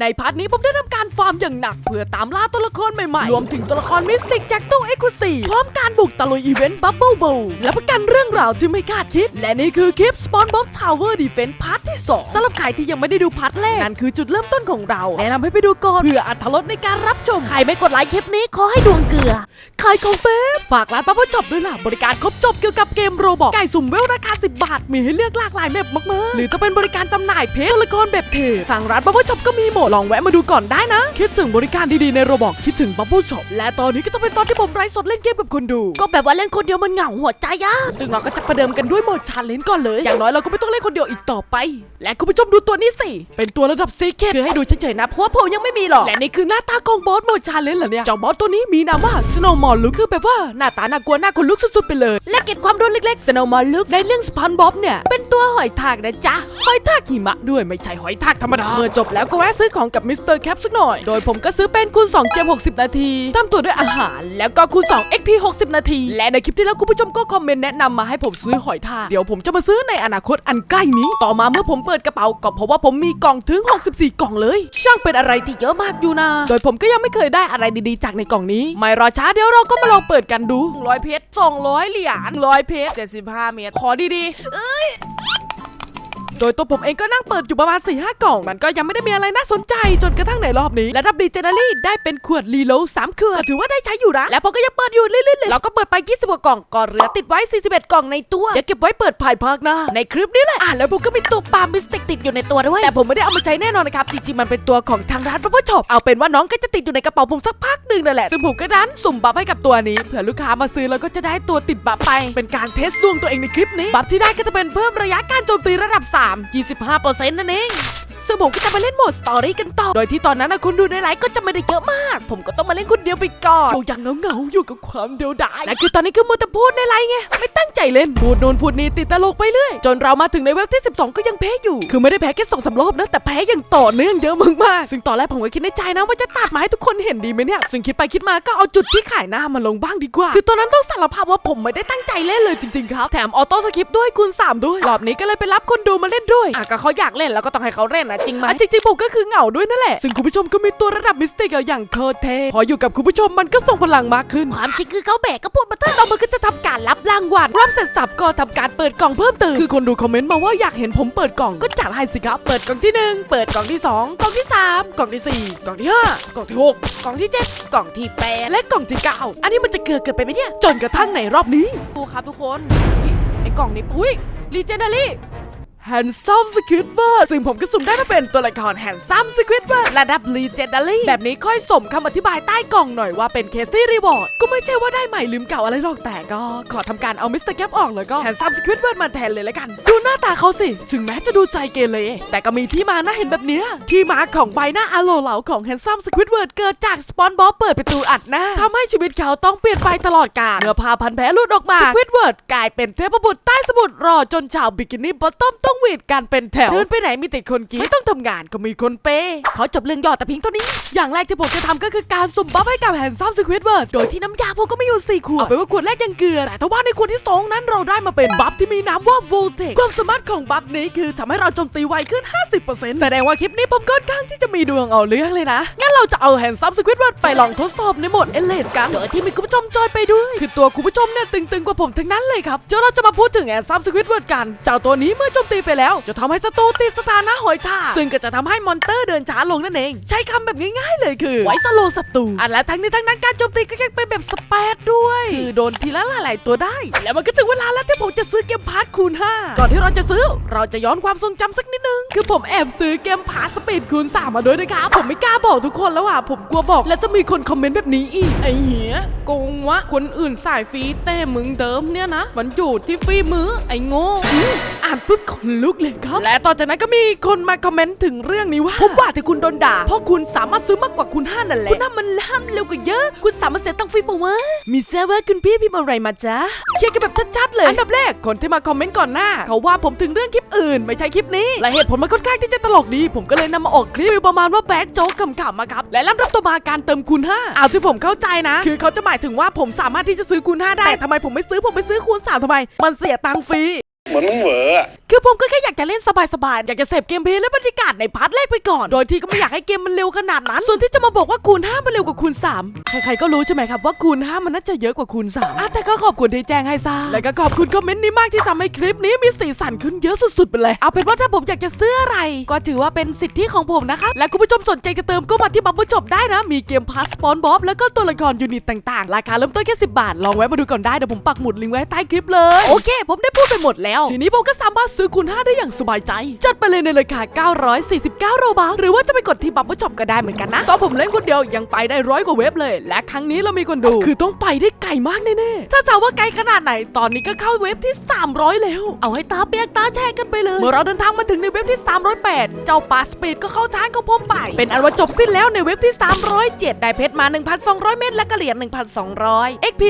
ในพาร์ทนี้ผมได้ทำการฟาร์มอย่างหนัก เพื่อตามล่าตัวละครใหม่ๆ รวมถึงตัวละครมิสติกจากตู้เอ็กซ์คลูซีพร้อมการบุกตะลุยอีเวนต์บับเบิลโบและประกันเรื่องราวที่ไม่คาดคิด และนี่คือคลิป SpongeBob Tower Defense พาร์ทที่ 2สำหรับใครที่ยังไม่ได้ดูพาร์ทแรก นั่นคือจุดเริ่มต้นของเรา แนะนำให้ไปดูก่อนเพื่ออัธรสในการรับชม ใครไม่กดไลค์คลิปนี้ขอให้ดวงเกลือขายของเฟซฝากร้านปั๊บช็อปด้วยล่ะบริการครบจบเกี่ยวกับเกมโรบอกไก่สุ่มเวลราคา 10 บาท มีให้เลือกหลากหลายแบบมากๆ หรือจะเป็นบริการจำหน่ายเพจตัวละครแบบเทสั่งร้านปั๊บช็อปก็มีหมดลองแวะมาดูก่อนได้นะ คิดถึงบริการดีๆในโรบอกคิดถึงปั๊บช็อปและตอนนี้ก็จะเป็นตอนที่ผมไลฟ์สดเล่นเกมกับคนดู ก็แบบว่าเล่นคนเดียวมันเหงาหัวใจอะซึ่งเราก็จะประเดิมกันด้วยโหมดชาเลนจ์ก่อนเลย อย่างน้อยเราก็ไม่ต้องเล่นคนเดียวอีกต่อไป และคุณผู้ชมดูตัวนี้สิ เป็นตัวระดับซีเคคือให้ดูเฉยๆนะเพราะว่าผมยังไม่มีหรอก และนี่คือหน้าตาของบอสโหมดชาเลนจ์เหรอเนี่ยเจ้าบอสตัวนี้มีนามว่า Snowmon ลุกคือแบบว่าหน้าตาน่ากลัวน่าขนลุกสุดๆไปเลย และเก็บความรู้เล็กๆ Snowmon ลุกในเรื่องสปันบ๊อบเนี่ยเป็นตัวหอยทากนะจ๊ะหอยทากหิมะด้วยไม่ใช่หอยทากธรรมดาเมื่อจบแล้วก็แวะซื้อของกับมิสเตอร์แคปสักหน่อย โดยผมก็ซื้อเป็นคูณ2เจม60 นาที ตามตัวด้วยอาหาร แล้วก็คูณ2 XP 60 นาที และในคลิปที่แล้วคุณผู้ชมก็คอมเมนต์แนะนำมาให้ผมซื้อหอยทากเดี๋ยวผมจะมาซื้อในอนาคตอันใกล้นี้ ต่อมาเมื่อผมเปิดกระเป๋าก็พบว่าผมมีกล่องถึง 64 กล่องเลย ช่างเป็นอะไรที่เยอะมากอยู่นะ โดยผมก็ยังไม่เคยได้อะไรดีๆ จากในกล่องนี้ ไม่รอช้าเดี๋ยวเราก็มาลองเปิดกันดูร้อยเพชร200 เหรียญร้อยเพชร75 เมตร ขอดีๆ โดยตัวผมเองก็นั่งเปิดอยู่ประมาณ4ีหกล่อง มันก็ยังไม่ได้มีอะไรน่าสนใจจนกระทั่งในรอบนี้ และดับดีเจเนอรี่ได้เป็นขวดรีโหลสามขวดถือว่าได้ใช้อยู่นะและผมก็ยังเปิดอยู่เรื่อยๆเลยเราก็เปิดไป20กว่ากล่องก่อนเหลือติดไว้ 41 กล่องในตัวเดี๋ยวเก็บไว้เปิดภายภาคหน้าในคลิปนี้แหละอะแล้วผมก็มีตัวปาล์มมิสติกติดอยู่ในตัวด้วยแต่ผมไม่ได้เอามาใช้แน่นอนนะครับจริงๆมันเป็นตัวของทางร้านบัฟเฟอร์ช็อปเอาเป็นว่าน้องก็จะติดอยู่ในกระเป๋าผมสักพักหนึ่งนั่นแหละซึ่งผมก็ดันสุ่มบัฟให้กับตัวนี้เผื่อลูกค้ามาซื้อแล้วก็จะได้ตัวติดบัฟไป เป็นการเทสดวงตัวเองในคลิปนี้บัฟที่ได้ก็จะเป็นเพิ่มระยะการโจมตีระดับ3 25%นั่นเอง ซึ่งผมก็จะมาเล่นโหมดสตอรี่กันต่อ โดยที่ตอนนั้นนะคนดูในไลฟ์ก็จะไม่ได้เยอะมาก ผมก็ต้องมาเล่นคนเดียวไปก่อนอยู่อย่างเงาๆอยู่กับความเดียวดายและคือตอนนี้คือมัวแต่พูดในไลฟ์ไง ไม่ตั้งใจเล่น พูดนู่นพูดนี่ติดตลกไปเรื่อย จนเรามาถึงในเว็บที่ 12 ก็ยังแพ้อยู่ คือไม่ได้แพ้แค่สองสามรอบนะ แต่แพ้อย่างต่อเนื่องเยอะมากๆซึ่งตอนแรกผมก็คิดในใจนะว่าจะตัดมาให้ทุกคนเห็นดีไหมเนี่ย ซึ่งคิดไปคิดมาก็เอาจุดที่ขายหน้ามาลงบ้างดีกว่า คือตอนนั้นต้องสารภาพว่าผมไม่ได้ตั้งใจเล่นเลยจริงๆครับ แถมออโต้สคริปต์ด้วยคูณ3ด้วย รอบนี้ก็เลยไปรับคนดูมาเล่นด้วยอะก็เขาอยากเล่นแล้วก็ต้องให้เขาเล่นนะจริงไหมอะจริงๆผมก็คือเหงาด้วยนั่นแหละ ซึ่งคุณผู้ชมก็มีตัวระดับมิสติกอะอย่างโคตรเทพออยู่กับคุณผู้ชมมันก็ส่งพลังมากขึ้น ความจริงคือเขาแบกก็พูดมาเถอะเรามันก็จะทำการรับรางวัลรับเสร็จสับก็ทำการเปิดกล่องเพิ่มเติมคือคนดูคอมเมนต์มาว่าอยากเห็นผมเปิดกล่องก็จัดให้สิครับเปิดกล่องที่หนึ่งเปิดกล่องที่สองกล่องที่สามกล่องที่สี่กล่องที่ห้ากล่องที่หกกล่องที่เจ็ดกล่องที่แปดและกล่องที่เก้าอันนี้มันจะเกิดเกินไปไหมเนี่ยจนกระทั่งในรอบนี้ดูครับทุกคนไอ้กล่องนี้อุ้ยรีเจนเนอรี่ แฮนซัมสควิดเบิร์ดซึ่งผมก็สุ่มได้มาเป็นตัวละครแฮนซัมสควิดเบิร์ดระดับ Legendary แบบนี้ค่อยสมคำอธิบายใต้กล่องหน่อยว่าเป็นเคซี่รีวอร์ดก็ไม่ใช่ว่าได้ใหม่ลืมเก่าอะไรหรอกแต่ก็ ขอทำการเอามิสเตอร์แคปออกแล้วก็แฮนซัมสควิดเบิร์ดมาแทนเลยละกัน ดูหน้าตาเขาสิ ถึงแม้จะดูใจเกเรแต่ก็มีที่มาน่าเห็นแบบเนี้ยที่มาของใบหน้าอโลเหลาของแฮนซัมสควิดเบิร์ดเกิดจากสปอนบ๊อบเปิดประตูอัดหน้าทำให้ชีวิตเขาต้องเปลี่ยนไปตลอดกาลเมื่อพาพันแผลหลุดออกมาสควิดเบิร์ดกลายเป็นเทพบุตรใต้สมุทรรอจนชาวบิกินี่บอตตอมตองหวีดกันเป็นแถวเดินไปไหนมีแต่คนกรีดไม่ต้องทำงานก็มีคนเปย์ขอจบเรื่องยอดแต่เพียงเท่านี้ อย่างแรกที่ผมจะทำก็คือการสุ่มบัฟให้กับแฮนซัมสควิดเบิร์ดโดยที่น้ำยาผมก็มีอยู่4ขวดเอาไปนว่าขวดแรกยังเกลือแต่ถ้าว่าในขวดที่2นั้นเราได้มาเป็นบัฟที่มีน้ำว่าโวลเทคความสามารถของบัฟนี้คือทำให้เราโจมตีไวขึ้น 50%แสดงว่าคลิปนี้ผมค่อนข้างที่จะมีดวงเอาเรื่องเลยนะงั้นเราจะเอาแฮนซัมสควิดเบิร์ดไปลองทดสอบในโหมดเอเลสกันโดยที่มีคุณผู้ชมจอยไปด้วยคือตัวคุณผู้ชมเนี่ยตึงๆกว่าผมทั้งนั้นเลยครับเดี๋ยวเราจะมาพูดถึงแฮนซัมสควิดเบิร์ดกันเจ้าตัวนี้เมื่อโจมตีไปแล้ว จะทำให้ศัตรูติดสถานะหอยทากซึ่งก็จะทำให้มอนเตอร์เดินช้าลงนั่นเอง ใช้คำแบบง่ายๆเลยคือ ไว้สโลว์ศัตรูอันและทั้งนี้ทั้งนั้นการโจมตีก็ยังเป็นแบบสเปดด้วยคือโดนทีละหลายๆตัวได้ แล้วมันก็ถึงเวลาแล้วที่ผมจะซื้อเกมพาร์ทคูณ 5 ก่อนที่เราจะซื้อ เราจะย้อนความทรงจำสักนิดนึง คือผมแอบซื้อเกมพาร์ทสปีดคูณ3มาด้วยนะครับผมไม่กล้าบอกทุกคนแล้วอะผมกลัวบอก แล้วจะมีคนคอมเมนต์แบบนี้อีกไอ้เหี้ยโกงวะคนอื่นสายฟรีแต่มึงเดิมเนี่ยนะมันอยู่ที่ฟรีมือไอ้โง่อื้ออ่านปุ๊บขนลุกเลยครับ และต่อจากนั้นก็มีคนมาคอมเมนต์ถึงเรื่องนี้ว่าผมว่าแต่คุณโดนด่าเพราะคุณสามารถซื้อมากกว่าคุณห้านั่นแหละคุณห้ามันล่ามเร็วกว่าเยอะ คุณสามารถเสียตังค์ฟรีปะวะมีเซเวอร์คุณพี่พิมพ์อะไรมาจ๊ะเคลียร์กันแบบชัดๆเลย อันดับแรกคนที่มาคอมเมนต์ก่อนหน้า เขาว่าผมถึงเรื่องคลิปอื่น ไม่ใช่คลิปนี้และเหตุผลมันค่อนข้างที่จะตลกดี ผมก็เลยนำมาออกคลิปประมาณว่าแบดโจ๊กขำๆมาครับและลำดับต่อมาการเติมคูณ5เอาที่ผมเข้าใจนะ คือเขาจะหมายถึงว่าผมสามารถที่จะซื้อคูณ5ได้แต่ทำไมผมไม่ซื้อผมไปซื้อคูณ3ทำไม มันเสียตังค์ฟรี เหมือนมึงเหวออะคือผมก็แค่อยากจะเล่นสบายๆ อยากจะเสพเกมเพลย์และบรรยากาศในพาร์ทแรกไปก่อน โดยที่ก็ไม่อยากให้เกมมันเร็วขนาดนั้น ส่วนที่จะมาบอกว่าคูณ5มันเร็วกว่าคูณ3 ใครๆ ก็รู้ใช่ไหมครับว่าคูณ5มันน่าจะเยอะกว่าคูณ3อะแต่ก็ขอบคุณที่แจ้งให้ทราบ และก็ขอบคุณคอมเมนต์นี้มากที่ทำให้คลิปนี้มีสีสันขึ้นเยอะสุดๆไปเลย เอาเป็นว่าถ้าผมอยากจะซื้ออะไร ก็ถือว่าเป็นสิทธิของผมนะคะ และคุณผู้ชมสนใจจะเติมก็มาที่บับเบิลช็อปได้นะ มีเกมพาสปอนบ๊อบแล้วก็ตัวละครยูนิตต่างๆ ราคาเริ่มต้นแค่10 บาท ลองแวะมาดูก่อนได้เดี๋ยวผมปักหมุดลิงก์ไว้ให้ใต้คลิปเลย โอเค ผมได้พูดไปหมดแล้วทีนี้ผมก็สามารถซื้อคูณ5ได้อย่างสบายใจ จัดไปเลยในราคา 949 โรบาทหรือว่าจะไปกดที่บับเบิ้ลช็อปก็ได้เหมือนกันนะตอนผมเล่นคนเดียวยังไปได้ร้อยกว่าเว็บเลย และครั้งนี้เรามีคนดู คือต้องไปได้ไกลมากแน่ๆถ้าจะว่าไกลขนาดไหนตอนนี้ก็เข้าเว็บที่ 300 แล้ว เอาให้ตาเปียกตาแช่กันไปเลย เมื่อเราเดินทางมาถึงในเว็บที่ 308 เจ้าปาสปีดก็เข้าทางของผมไป เป็นอันว่าจบสิ้นแล้วในเว็บที่ 307 ได้เพชรมา 1,200 เม็ดและกระเหรียญ1,200 XP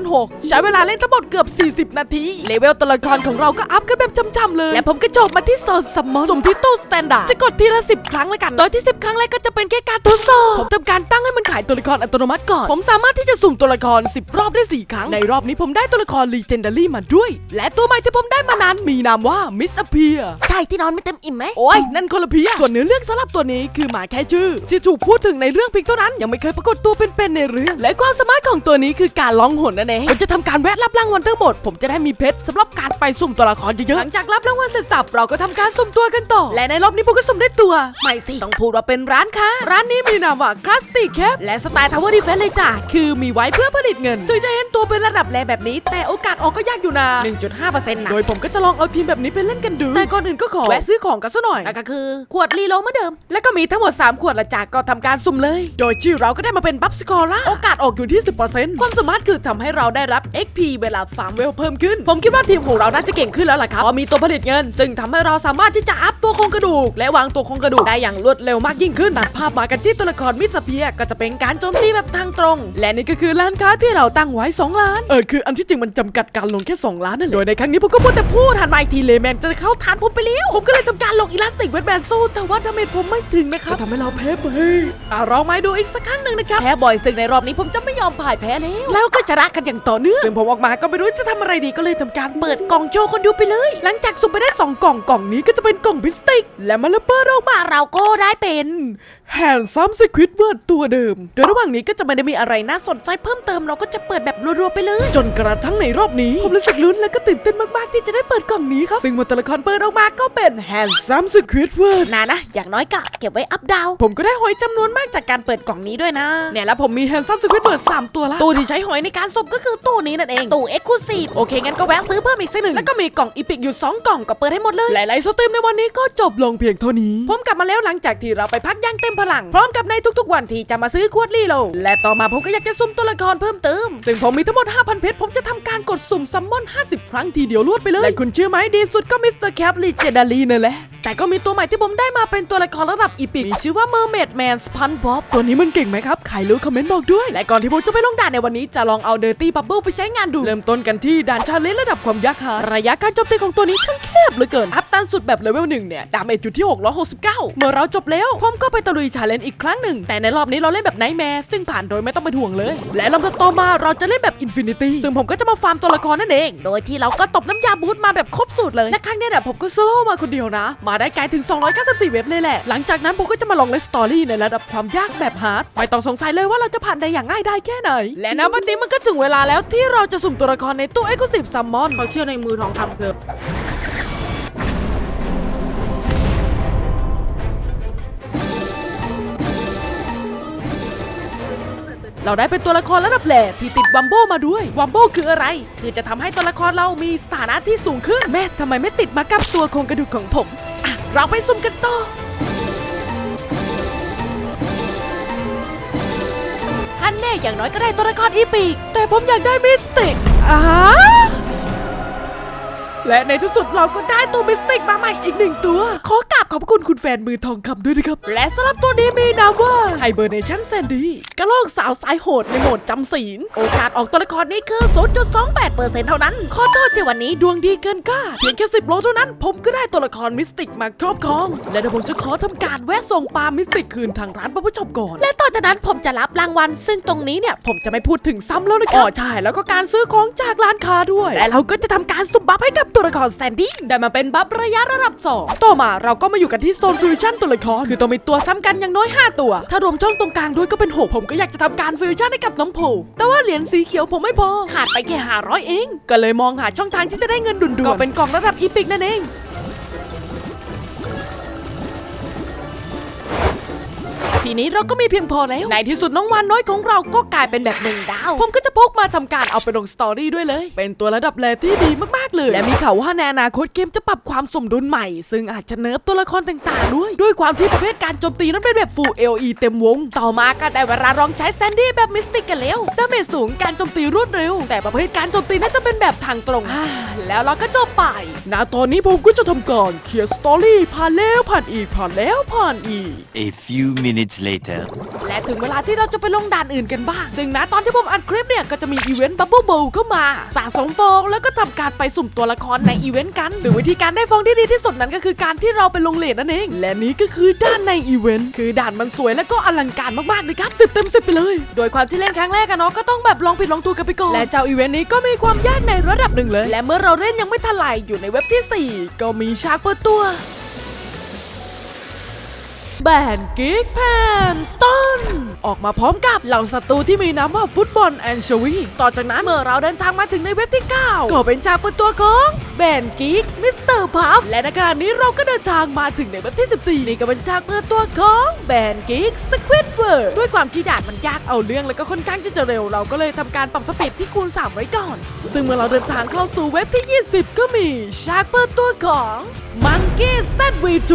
4,600ใช้เวลาเล่นทั้งหมดเกือบ 40 นาทีเลเวลตัวละครของเราก็อัพกันแบบจำๆเลย และผมก็จบมาที่โซนซัมมอนสุ่มที่ตู้สแตนดาร์ดจะกดทีละ 10 ครั้งแล้วกัน โดยที่ 10 ครั้งแรกก็จะเป็นแค่การทดสอบผมทำการตั้งให้มันขายตัวละครอัตโนมัติก่อน ผมสามารถที่จะสุ่มตัวละคร 10 รอบได้ 4 ครั้ง ในรอบนี้ผมได้ตัวละคร Legendary มาด้วย และตัวใหม่ที่ผมได้มานั้นมีนามว่า Miss Appear ใช่ที่นอนไม่เต็มอิ่มไหมโอ้ยนั่นคนละเพียส่วนเนื้อเรื่องสำหรับตัวนี้คือหมาแค่ชื่อที่ถูกพูดถึงในเรื่องเพียงเท่านั้นยังไม่เคยปรากฏตัวเป็นๆในเรื่อง และความสามารถของตัวนี้คือการร้องหนนั่นเองผมจะทำการแวะรับรางวัลทั้งหมด ผมจะได้มีเพชรสำหรับการไปสุ่มตัวละครเยอะๆหลังจากรับรางวัลเสร็จสับเราก็ทำการสุ่มตัวกันต่อ และในรอบนี้ผมก็สุ่มได้ตัวไม่สิต้องพูดว่าเป็นร้านค้า ร้านนี้มีนามว่าคลาสติกแคปและสไตล์ทาวเวอร์ดีเฟนเลยจ้ะคือมีไว้เพื่อผลิตเงินถึงจะเห็นตัวเป็นระดับแรแบบนี้ แต่โอกาสออกก็ยากอยู่นะ 1.5%นะโดยผมก็จะลองเอาทีมแบบนี้ไปเล่นกันดูแต่ก่อนอื่นก็ขอแวะซื้อของกันซะหน่อยแล้วก็คือ ขวดรีโหลเหมือนเดิม แล้วก็มีทั้งหมด 3 ขวดละจากก็ทำการสุ่มเลย โดยชื่อเราก็ได้มาเป็นบัฟสกอร่าโอกาสออกอยู่ที่ 10%ความสามารถคือทำให้เราได้รับ XP เวลาฟาร์มเวลเพิ่มขึ้น ผมคิดว่าทีมของเราน่าจะเก่งขึ้นแล้วล่ะครับเพราะมีตัวผลิตเงิน ซึ่งทำให้เราสามารถที่จะอัพตัวโครงกระดูก และวางตัวโครงกระดูกได้อย่างรวดเร็วมากยิ่งขึ้นตัดภาพมากันที่ตัวละครมิสเพียก็จะเป็นการโจมตีแบบทางตรง และนี่ก็คือร้านค้าที่เราตั้งไว้ 2 ล้าน เออคืออันที่จริงมันจำกัดการลงแค่ 2 ล้านนั่นแหละโดยในครั้งนี้ผมก็พูดแต่พูดทันมาอีกทีเลแมนจะเข้าทานผมไปแล้วผมก็เลยทำการลงอิลาสติกเวทแบนสู้แต่ว่าทำไมผมไม่ถึงนะครับทำให้เราแพ้ไปอะลองมาดูอีกสักครั้งหนึ่งนะครับแพ้บ่อยซึ่งในรอบนี้ผมจะไม่ยอมพ่ายแพ้แล้วแล้วก็ชนะกันอย่างต่อเนื่องซึ่งผมออกมาก็ไม่รู้จะทำอะไรดีก็เลยทำการเปิดกล่องโชว์คนดูไปเลย หลังจากสุ่มไปได้สองกล่องกล่องนี้ก็จะเป็นกล่องพิสติก และมันระเบิดออกมาเราก็ได้เป็นแฮนซัมสควิดเวิร์ดตัวเดิม โดยระหว่างนี้ก็จะไม่ได้มีอะไรน่าสนใจเพิ่มเติมเราก็จะเปิดแบบรัวๆไปเลย จนกระทั่งในรอบนี้ ผมรู้สึกลุ้นและก็ตื่นเต้นมากๆที่จะได้เปิดกล่องนี้ครับ ซึ่งเมื่อตัวละครเปิดออกมาก็เป็นแฮนซัมสควิดเวิร์ดนานะ อย่างน้อยก็เก็บไว้อัพดาว ผมก็ได้หอยจำนวนมากจากการเปิดกล่องนี้ด้วยนะ เนี่ยแล้วผมมีแฮนซัมสควิดเบิร์ดสามตัวละ ตัวที่ใช้หอยในการสบก็คือตู้นี้นั่นเองตู้เอ็กซ์คลูซีฟโอเคงั้นก็แวะซื้อเพิ่มอีกสักหนึ่งแล้วก็มีกล่องอีพิกอยู่ 2 กล่องก็เปิดให้หมดเลย หลายๆสตรีมในวันนี้ก็จบลงเพียงเท่านี้ ผมกลับมาแล้วหลังจากที่เราไปพักอย่างเต็มพลัง พร้อมกับในทุกๆ วันที่จะมาซื้อขวดลีโลและต่อมาผมก็อยากจะสุ่มตัวละครเพิ่มเติม ซึ่งผมมีทั้งหมด 5,000 เพชรผมจะทำการกดสุ่มซัมมอน 50 ครั้งทีเดียวรวดไปเลยและคุณเชื่อไหมดีสุดก็มิสเตอร์แคปลีเจดารีนั่นแหละแต่ก็มีตัวใหม่ที่ผมได้มาเป็นตัวละครระดับอีพิกมีชื่อว่า Mermaid Man Sponge Bob ตัวนี้มันเก่งไหมครับใครรู้คอมเมนต์บอกด้วย และก่อนที่ผมจะไปลงด่านในวันนี้จะลองเอา Dirty Bubble ไปใช้งานดู เริ่มต้นกันที่ด่านชาเลนจ์ระดับความยากหาระยะการโจมตีของตัวนี้ช่างแคบเหลือเกิน อัพตันสุดแบบเลเวลหนึ่งเนี่ย ดาเมจอยู่ที่ 669 เมื่อเราจบแล้ว ผมก็ไปตะลุยชาเลนจ์อีกครั้งหนึ่ง แต่ในรอบนี้เราเล่นแบบไนท์แมร์ซึ่งผ่านโดยไม่ต้องเป็นห่วงเลย และลำดับต่อมาเราจะเล่นแบบอินฟินิตี้ซึ่งผมก็จะมาฟาร์มตัวละครนั่นเอง โดยที่เราก็ตบน้ำยาบูทมาแบบครบสูตรเลยและครั้งเนี้ยเนี่ยผมก็โซโล่มาคนเดียวนะ มาได้ไกลถึง 294 เว็บเลยแหละ หลังจากนั้นผมก็จะมาลองเล่นสตอรี่ในระดับความยากแบบฮาร์ดไม่ต้องสงสัยเลยว่าเราจะผ่านได้อย่างง่ายได้แค่ไหน และณวันนี้มันก็ถึงเวลาแล้วที่เราจะสุ่มตัวละครในตู้ Exclusive Summon เขาเชื่อในมือทองคำเถอะเราได้เป็นตัวละครระดับแหลที่ติดวัมโบมาด้วยวัมโบคืออะไร คือจะทำให้ตัวละครเรามีสถานะที่สูงขึ้น แม่ทำไมไม่ติดมากับตัวโครงกระดูกของผมอะเราไปสุ่มกันต่ออันแน่อย่างน้อยก็ได้ตัวละครอีปีก แต่ผมอยากได้มิสติกอ่า และในที่สุดเราก็ได้ตัวมิสติกมาใหม่อีกหนึ่งตัว ขอกราบขอบคุณคุณแฟนมือทองคำด้วยนะครับ และสำหรับตัวนี้มีนามว่า Hibernation Sandy กระโลกสาวสายโหดในโหมดจำศีล โอกาสออกตัวละครนี้คือ 0.28%เท่านั้นขอโทษที่วันนี้ดวงดีเกินคาดเพียงแค่ 10 โลเท่านั้น ผมก็ได้ตัวละครมิสติกมาครอบครอง และเดี๋ยวผมจะขอทำการแวะส่งปลามิสติกคืนทางร้านประผู้ชมก่อน และต่อจากนั้นผมจะรับรางวัล ซึ่งตรงนี้เนี่ยผมจะไม่พูดถึงซ้ำแล้วนะครับอ๋อใช่แล้วก็การซื้อของจากร้านค้าด้วยและเราก็จะทำการสุ่มบัฟให้กับตัวตัวละครแซนดี้ได้มาเป็นบัฟระยะระดับ 2 ต่อมาเราก็มาอยู่กันที่โซนฟิวชั่นตัวละคร คือต้องมีตัวซ้ำกันอย่างน้อย 5 ตัว ถ้ารวมช่องตรงกลางด้วยก็เป็น 6 ผมก็อยากจะทำการฟิวชั่นให้กับน้องโพแต่ว่าเหรียญสีเขียวผมไม่พอ ขาดไปแค่500เอง ก็เลยมองหาช่องทางที่จะได้เงินดุนๆก็เป็นกล่องระดับอีพิกนั่นเอง ทีนี้เราก็มีเพียงพอแล้วในที่สุดน้องวานน้อยของเราก็กลายเป็นแบบหนึ่งดาว ผมก็จะพกมาทำการเอาไปลงสตอรี่ด้วยเลย เป็นตัวระดับแรที่ดีมากๆเลย และมีข่าวว่าในอนาคตเกมจะปรับความสมดุลใหม่ ซึ่งอาจจะเนิร์ฟตัวละครต่างๆ ด้วย ด้วยความที่ประเภทการโจมตีนั้นเป็นแบบ full LE เต็มวง ต่อมาก็ได้เวลาลองใช้แซนดี้แบบมิสติกกันแล้วดาเมจสูงการโจมตีรวดเร็ว แต่ประเภทการโจมตีน่าจะเป็นแบบทางตรงอ่าแล้วเราก็จบไปณตอนนี้ผมก็จะทำการเคลียร์สตอรี่ผ่านแล้วผ่านอีกผ่านแล้วผ่านอีก A few minutes later. และถึงเวลาที่เราจะไปลงด่านอื่นกันบ้าง ซึ่งนะตอนที่ผมอัดคลิปเนี่ย ก็จะมีอีเวนต์บับเบิลโบเข้ามา สะสมฟองแล้วก็ทำการไปสุ่มตัวละครในอีเวนต์กัน ซึ่งวิธีการได้ฟองที่ดีที่สุดนั้นก็คือการที่เราไปลงเลทนั่นเอง และนี่ก็คือด้านในอีเวนต์คือด่านมันสวยและก็อลังการมากๆเลยครับสิบเต็มสิบไปเลย โดยความที่เล่นครั้งแรกอะเนาะก็ต้องแบบลองผิดลองถูกกันไปก่อนและเจ้าอีเวนต์นี้ก็มีความยากในระดับหนึ่งเลย และเมื่อเราเล่นยังไม่ทันไหลอยู่ในเว็บที่สี่ก็มีฉากเปิดตัว แบนกิกแพนต้น ออกมาพร้อมกับเหล่าศัตรูที่มีน้ำว่าฟุตบอลแอนชวีต่อจากนั้นเมื่อเราเดินทางมาถึงในเว็บที่ 9 ก็เป็นฉากเปิดตัวของแบนกิกมิสเตอร์พัฟและในขณะนี้เราก็เดินทางมาถึงในเว็บที่ 14 นี่ก็เป็นฉากเปิดตัวของแบนกิกสควิตเวิร์ดด้วยความที่ด่านมันยากเอาเรื่องแล้วก็ค่อนข้างที่จะเร็วเราก็เลยทำการปรับสปีดที่คูณ 3 ไว้ก่อน ซึ่งเมื่อเราเดินทางเข้าสู่เว็บที่ 20 ก็มีฉากเปิดตัวของมังกี้แซดวี V2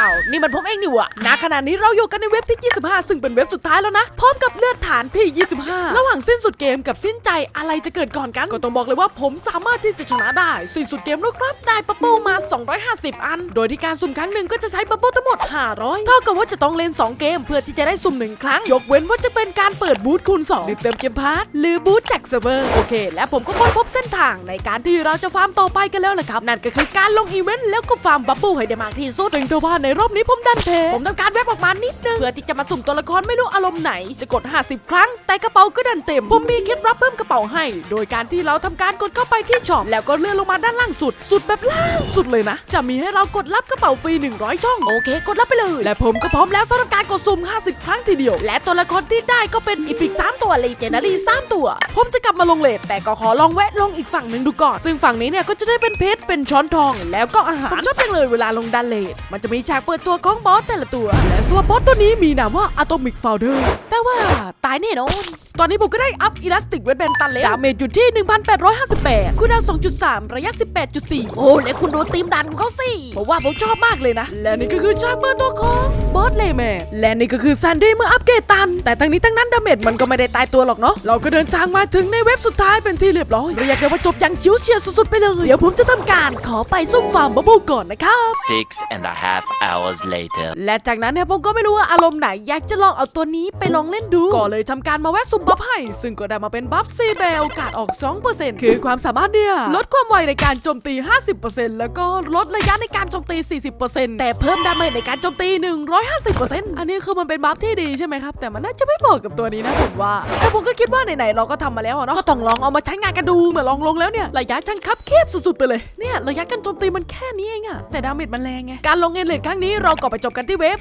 เอา นี่มันผมเองนี่วะณขณะนี้เราอยู่กันในเว็บที่ 25 ซึ่งเป็นเว็บสุดท้ายแล้วนะ พร้อมกับเลือดฐานที่ 25 ระหว่างสิ้นสุดเกมกับสิ้นใจอะไรจะเกิดก่อนกัน ก็ต้องบอกเลยว่าผมสามารถที่จะชนะได้ สิ้นสุดเกมแล้วครับ ได้ปัปโป้มา 250 อัน โดยที่การสุ่มครั้งหนึ่งก็จะใช้ปัปโป้ทั้งหมด 500 เท่ากับว่าจะต้องเล่น 2 เกม เพื่อที่จะได้สุ่ม 1 ครั้ง ยกเว้นว่าจะเป็นการเปิดบูธคูณ2หรือเติมเกมพาร์ทหรือบูธจากเซิร์ฟเวอร์ โอเค และผมก็ค้นพบเส้นทางในการที่เราจะฟาร์มต่อไปกันแล้วล่ะครับ นั่นก็คือการลงอีเวนต์แล้วก็ฟาร์มบัปโป้ให้ได้มากที่สุดซึ่งถ้าว่าในรอบนี้ผมดันเทผมทำการแวบออกมานิดนึงเพื่อที่จะมาสุ่มตัวละครไม่รู้อารมณ์ไหน จะกด 50 ครั้ง แต่กระเป๋าก็ดันเต็ม ผมมีเคล็ดลับเพิ่มกระเป๋าให้ โดยการที่เราทำการกดเข้าไปที่ช็อปแล้วก็เลื่อนลงมาด้านล่างสุด สุดแบบล่างสุดเลยนะ จะมีให้เรากดรับกระเป๋าฟรี 100 ช่อง โอเค กดรับไปเลย และผมก็พร้อมแล้วสำหรับการกดสุ่ม 50 ครั้งทีเดียว และตัวละครที่ได้ก็เป็นอีพิก 3 ตัวเลเจนดารี่3ตัว ผมจะกลับมาลงเลทแต่ก็ขอลองแวะลงอีกฝั่งหนึ่งดูก่อน ซึ่งฝั่งนี้เนี่ยก็จะได้เป็นเพชรเป็นช้อนทอง แล้วก็อาหารผมชอบจังเลยเวลาลงดันเลทมันจะมีฉากเปิดตัวของบอสแต่ละตัว และสำหรับบอสตัวนี้มีนามว่า Atomic Founder แต่ว่าตายแน่นอน ตอนนี้ผมก็ได้อัพอิลาสติกเวทแบนตันแล้วดาเมจอยู่ที่ 1858คูณดาว2.3 ระยะ 18.4 โอ้ และคุณดูทีมดันของเขาสิผมว่าผมชอบมากเลยนะ และนี่ก็คือฉากเปิดตัวของบอสเลแมนและนี่ก็คือแซนดี้เมื่ออัปเกรดตัน แต่ทั้งนี้ทั้งนั้นดาเมจมันก็ไม่ได้ตายตัวหรอกเนาะเราก็เดินทางมาถึงในเว็บสุดท้ายเป็นที่เรียบร้อยเรียกได้ว่าจบอย่างชิวเฉียดสุดๆไปเลยเดี๋ยวผมจะทำการขอไปซุ่มฟาร์มบับเบิ้ลก่อนนะครับ Six and a half hours later. และจากนั้นเนี่ยผมก็ไม่รู้ว่าอารมณ์ไหนอยากจะลองเอาตัวนี้ไปลองเล่นดูก็เลยทำการมาแวะสุ่มบัฟให้ ซึ่งก็ได้มาเป็นบัฟซีเบลโอกาสออก 2%คือความสามารถเนี่ยลดความไวในการโจมตี 50%แล้วก็ลดระยะในการโจมตี 40%แต่เพิ่มดาเมจในการโจมตี 150%อันนี้คือมันเป็นบัฟที่ดีใช่ไหมครับ แต่มันน่าจะไม่เหมาะกับตัวนี้นะผมว่า แต่ผมก็คิดว่าไหนๆเราก็ทำมาแล้วเนาะก็ต้องลองเอามาใช้งานกันดูเมื่อลองลงแล้วเนี่ยระยะช่างคับเคียบสุดๆไปเลยเนี่ยระยะการโจมตีมันแค่นี้เองอะแต่ดาเมจมันแรงไงการลงเงินเลทครั้งนี้เราก็ไปจบกันที่เวฟ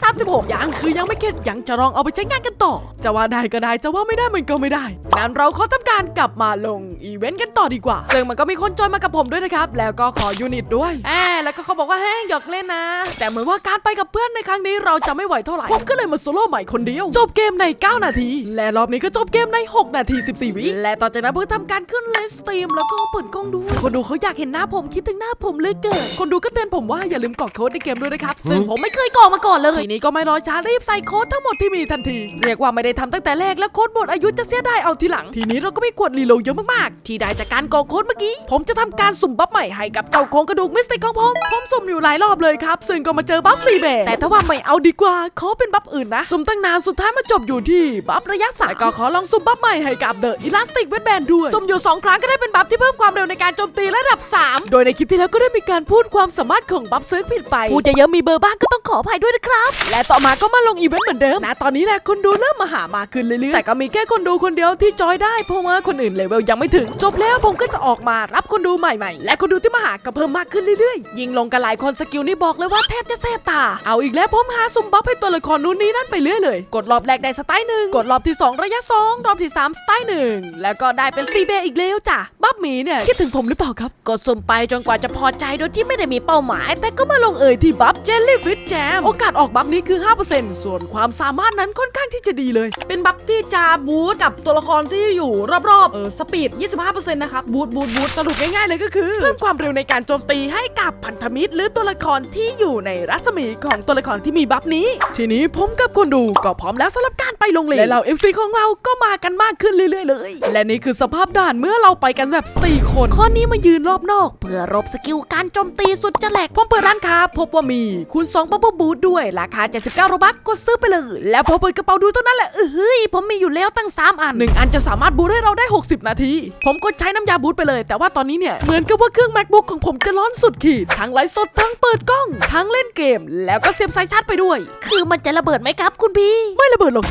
236ยังคือยังไม่เข็ดยังจะลองเอาไปใช้งานกันต่อ จะว่าได้ก็ได้จะว่าไม่ได้มันก็ไม่ได้งั้นเราขอทำการกลับมาลงอีเวนต์กันต่อดีกว่า ซึ่งมันก็มีคนจอยมากับผมด้วยนะครับ แล้วก็ขอยูนิตด้วยแอบแล้วก็เขาบอกว่าเฮ้ยหยอกเล่นนะ แต่เหมือนว่าการไปกับเพื่อนในครั้งนี้เราจะไม่ไหวเท่าไหร่ ผมก็เลยมาโซโล่ใหม่คนเดียว จบเกมใน 9 นาที และรอบนี้ก็จบเกมใน 6 นาที 14 วิและต่อจากนั้นเพื่อทำการขึ้นเลนสตรีมแล้วก็เปิดกล้องดูคนดูเขาอยากเห็นหน้าผมคิดถึงหน้าผมเหลยเกินคนดูก็เตือนผมว่าอย่าลืมกรอกโค้ดในเกมด้วยนะครับซึ่งผมไม่เคยกรอกมาก่อนเลยทีนี้ก็ไม่รอช้ารีบใส่โค้ดทั้งหมดที่มีทันที เรียกว่าไม่ได้ทำตั้งแต่แรกแล้วโค้ดดหมดอายุจะเสียดายเอาทีหลัง ทีนี้เราก็มีขวดรีโหลดเยอะมากๆ ที่ได้จากการกรอโค้ดเมื่อกี้ ผมจะทำการสุ่มบัฟใหม่ให้กับเจ้าโครงกระดูกมิสเติกของผม ผมสุ่มอยู่หลายรอบเลยครับ ซึ่งก็มาเจอบัฟสี่แบบแต่ถ้าว่าไม่เอาดีกว่าขอเป็นบัฟอื่นนะ สุ่มตั้งนานสุดท้ายมาจบอยู่ที่บัฟระยะสายก็ขอลองสุ่มบัฟใหม่ให้กับเดอะอิลาสติกเวทแบนด้วย สุ่มอยู่สองครั้งก็ได้เป็นบัฟที่เพิ่มความเร็วในการโจมตีระดับ 3 โดยในคลิปที่แล้วก็ได้มีการพูดความสามารถของบัฟเซิร์ฟผิดไปพูดเยอะมีเบอร์บ้างก็ต้องขออภัยด้วยนะครับและต่อมาก็มาลงอีเวนต์เหมือนเดิมนะตอนนี้แหละคนดูเริ่มมาหามาขึ้นเรื่อยๆแต่ก็มีแค่คนดูคนเดียวที่จอยได้เพราะว่าคนอื่นเลเวลยังไม่ถึง จบแล้วผมก็จะออกมารับคนดูใหม่ๆ และคนดูที่มาหาก็เพิ่มมากขึ้นเรื่อยๆ ยิงลงกันหลายคนสกิลนี่บอกเลยว่าแทบจะแสบตา เอาอีกแล้วผมหาซุ่มบัฟให้ตัวละครนู้นนี้นั่นไปเรื่อยเลย กดรอบแรกได้สไตล์หนึ่งกดรอบที่ 2 ระยะ 2 รอบที่ 3 สไตล์หนึ่งแล้วก็ได้เป็นซีเบอีกแล้วจ้ะบัฟหมีเนี่ยคิดถึงผมหรือเปล่าครับกดสุ่มไปจนกว่าจะพอใจโดยที่ไม่ได้มีเป้าหมาย แต่ก็มาลงเอ่ยที่บัฟเจลลี่ฟิตแจมโอกาสออกบัฟนี้คือ 5%ส่วนความสามารถนั้นค่อนข้างที่จะดีเลย เป็นบัฟที่จะบูสต์กับตัวละครที่อยู่รอบๆ เออสปีด 25%นะครับบูสต์บูสต์บูสต์สรุปง่ายๆเลยก็คือเพิ่มความเร็วในการโจมตีให้กับพันธมิตร หรือตัวละครที่อยู่ในรัศมีของตัวละครที่มีบัฟนี้ ทีนี้ผมกับคนดูก็พร้อมแล้วสำหรับการไปลงเลนและเรา FC ของเราก็มากันมากขึ้นเรื่อยๆเลย และนี่คือสภาพด่านเมื่อเราไปกันแบบ 4 คนข้อนี้มายืนรอบนอก เพื่อรบสกิลการโจมตีสุดจะแหลกผมเปิดร้านค้าพบว่ามีคูณ2 Bubble Boot ด้วยราคา 79โรบักกดซื้อไปเลย แล้วพอเปิดกระเป๋าดูเท่านั้นแหละเออเฮ้ยผมมีอยู่แล้วตั้ง 3 อัน 1 อันจะสามารถบูทให้เราได้ 60 นาที ผมก็ใช้น้ำยาบูทไปเลย แต่ว่าตอนนี้เนี่ย เหมือนกับว่าเครื่อง MacBook ของผมจะร้อนสุดขีด ทั้งไลฟ์สด ทั้งเปิดกล้อง ทั้งเล่นเกม แล้วก็เสียบสายชาร์จไปด้วย คือมันจะระเบิดไหมครับคุณพี่ ไม่ระเบิดหรอก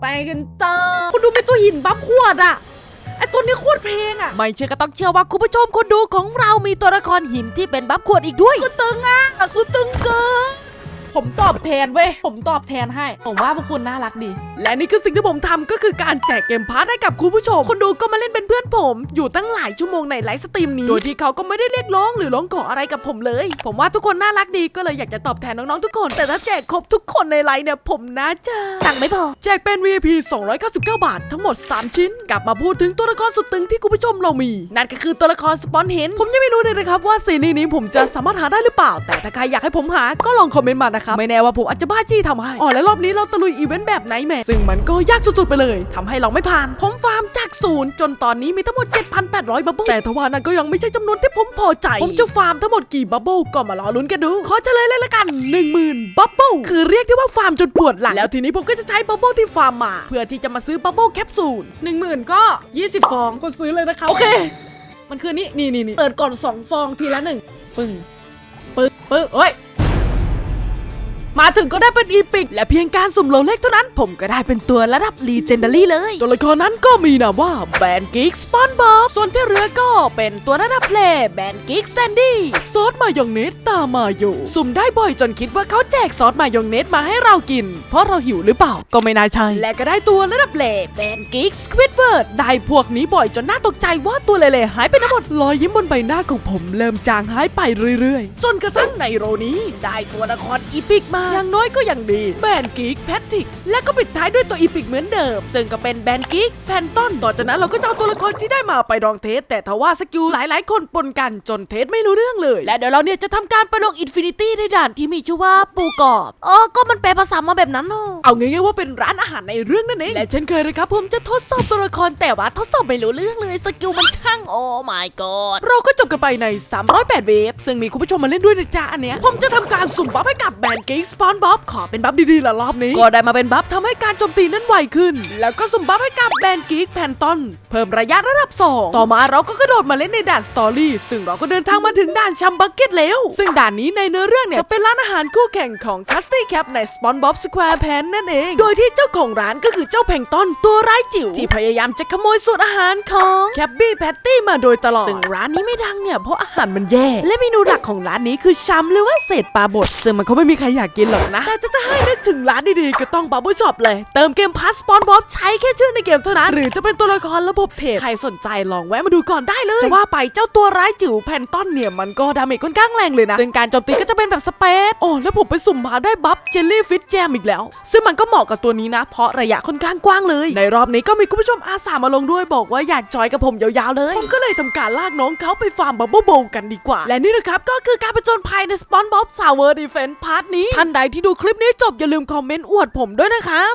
ไปกันต่อคุณดูเป็นตัวหินบัฟขวดอะไอตัวนี้โคตรเพลงอะไม่เชื่อก็ต้องเชื่อว่าคุณผู้ชมคนดูของเรามีตัวละครหินที่เป็นบัฟขวดอีกด้วยคือตึงอะคือตึงเกิน ผมตอบแทนเว้ย ผมตอบแทนให้ ผมว่าพวกคุณน่ารักดี และนี่คือสิ่งที่ผมทำก็คือการแจกเกมพาร์ทให้กับคุณผู้ชม คนดูก็มาเล่นเป็นเพื่อนผม อยู่ตั้งหลายชั่วโมงในไลฟ์สตรีมนี้ โดยที่เขาก็ไม่ได้เรียกร้องหรือร้องขออะไรกับผมเลย ผมว่าทุกคนน่ารักดีก็เลยอยากจะตอบแทนน้องๆทุกคน แต่ถ้าแจกครบทุกคนในไลฟ์เนี่ยผมน่าจะตังค์ไม่พอ แจกเป็น VIP 299 บาท ทั้งหมด 3 ชิ้น กลับมาพูดถึงตัวละครสุดตึงที่คุณผู้ชมเรามี นั่นก็คือตัวละครสปอนเห็นผมยังไม่รู้เลยนะครับว่าซีรีส์นี้ผมจะสามารถหาได้หรือเปล่า แต่ถ้าใครอยากให้ผมหาก็ลองคอมเมนต์มานะครับไม่แน่ว่าผมอาจจะบ้าจี้ทำให้อ๋อและรอบนี้เราตะลุยอีเวนต์แบบไหนแม่ซึ่งมันก็ยากสุดๆไปเลยทำให้เราไม่ผ่าน ผมฟาร์มจากศูนย์จนตอนนี้มีทั้งหมด 7,800 บับเบิ้ลแต่ทว่านั่นก็ยังไม่ใช่จำนวนที่ผมพอใจ ผมจะฟาร์มทั้งหมดกี่บับเบิ้ลก็มารอลุ้นกันดู ขอเฉลยเลยละกัน 10,000 บับเบิ้ลคือเรียกได้ว่าฟาร์มจนปวดหลังแล้วทีนี้ผมก็จะใช้บับเบิ้ลที่ฟาร์มมา เพื่อที่จะมาซื้อบับเบิ้ลแคปซูล10,000 ก็ 20 ฟองกดซื้อเลยนะคะโอเค มันคือนี่นี่นี่นี่เปิดก่อน 2 ฟองทีละหนึ่งปึ้งปึ้งปึ้งเอ้ย มาถึงก็ได้เป็นอีพิก และเพียงการสุ่มโลเล็กเท่านั้น ผมก็ได้เป็นตัวระดับลีเจนดารี่เลย ตัวละครนั้นก็มีนามว่าแบนกิกสปอนบอบส่วนที่เหลือก็เป็นตัวระดับเลแบนกิกแซนดี้ซอสมายองเนสตามมาอยู่ สุ่มได้บ่อยจนคิดว่าเขาแจกซอสมายองเนสมาให้เรากิน เพราะเราหิวหรือเปล่าก็ไม่น่าใช่และก็ได้ตัวระดับเลแบนกิกสควิดเวิร์ดได้พวกนี้บ่อยจนน่าตกใจว่าตัวเลๆหายไปทั้งหมดรอยยิ้มบนใบหน้าของผมเริ่มจางหายไปเรื่อยๆ จนกระทั่งในโรนี้ได้ตัวละครอีพิกมาอย่างน้อยก็ยังดี แบนกิกแพทริก และก็ปิดท้ายด้วยตัวอีพิกเหมือนเดิม ซึ่งก็เป็นแบนกิกแพนต้นต่อจากนั้นเราก็จะเอาตัวละครที่ได้มาไปลองเทส แต่ทว่าสกิลหลาย ๆ คนปนกันจนเทสไม่รู้เรื่องเลย และเดี๋ยวเราเนี่ยจะทำการไปลงอินฟินิตี้ในด่านที่มีชื่อว่าปูกรอบอ๋อก็มันแปลภาษามาแบบนั้นเนอะเอาง่ายๆว่าเป็นร้านอาหารในเรื่องนั่นเองและเช่นเคยนะครับผมจะทดสอบตัวละครแต่ว่าทดสอบไม่รู้เรื่องเลยสกิลมันช่างโอ้ my god เราก็จบกันไปใน 308 เวฟซึ่งมีคุณผู้ชมมาเล่นด้วยนะจ๊ะอันเนี้ยผมจะทำการสุ่มบัฟให้กับแบนกิ้งสปอนบ๊อบขอเป็นบัฟดีๆละรอบนี้ ก็ได้มาเป็นบัฟทำให้การโจมตีนั้นไวขึ้น แล้วก็สุ่มบัฟให้กับแบนกิ้งแพนตอน เพิ่มระยะระดับ 2 ต่อมาเราก็กระโดดมาเล่นในด่านสตอรี่ ซึ่งเราก็เดินทางมาถึงด่านชัมบักเก็ตแล้ว ซึ่งด่านนี้ในเนื้อเรื่องเนี่ย จะเป็นร้านอาหารคู่แข่งของคัสตี้แคปในสปอนบ๊อบสแควร์แพนนั่นเอง โดยที่เจ้าของร้านก็คือเจ้าแพงต้อนตัวร้ายจิ๋วที่พยายามจะขโมยสูตรอาหารของแคปบี้แพตตี้มาโดยตลอด ซึ่งร้านนี้ไม่ดังเนี่ยเพราะอาหารมันแย่ และเมนูหลักของร้านนี้คือชามหรือว่าเศษปลาบดซึ่งมันก็ไม่มีใครอยากกินหรอกนะ แต่จะจะให้นึกถึงร้านดีๆ ก็ต้องบับเบิลช็อปเลย เติมเกมพาสปอนบ๊อบใช้แค่ชื่อในเกมเท่านั้น หรือจะเป็นตัวละครระบบเทรดใครสนใจลองแวะมาดูก่อนได้เลย จะว่าไปเจ้าตัวร้ายจิ๋วแพนต้อนเนี่ยมันก็ดาเมจค่อนข้างแรงเลยนะ ซึ่งการโจมตีก็จะเป็นแบบสเปซ โอ้แล้วผมไปสุ่มมาได้บัฟเจลลี่ฟิตแจมอีกแล้ว ซึ่งมันก็เหมาะกับตัวนี้นะ เพราะระยะค่อนข้างกว้างเลย ในรอบนี้ก็มีคุณผู้ชมอาสามาลงด้วยบอกว่าอยากจอยกับผมยาวๆเลย ผมก็เลยทำการลากน้องเขาไปฟาร์มบับเบิลโบกันดีกว่า และนี่นะครับก็คือการผจญภัยในสปอนบ๊อบซาวเวอร์ดีเฟนส์พาร์ทนี้ท่านใดที่ดูคลิปนี้จบอย่าลืมคอมเมนต์อวดผมด้วยนะครับ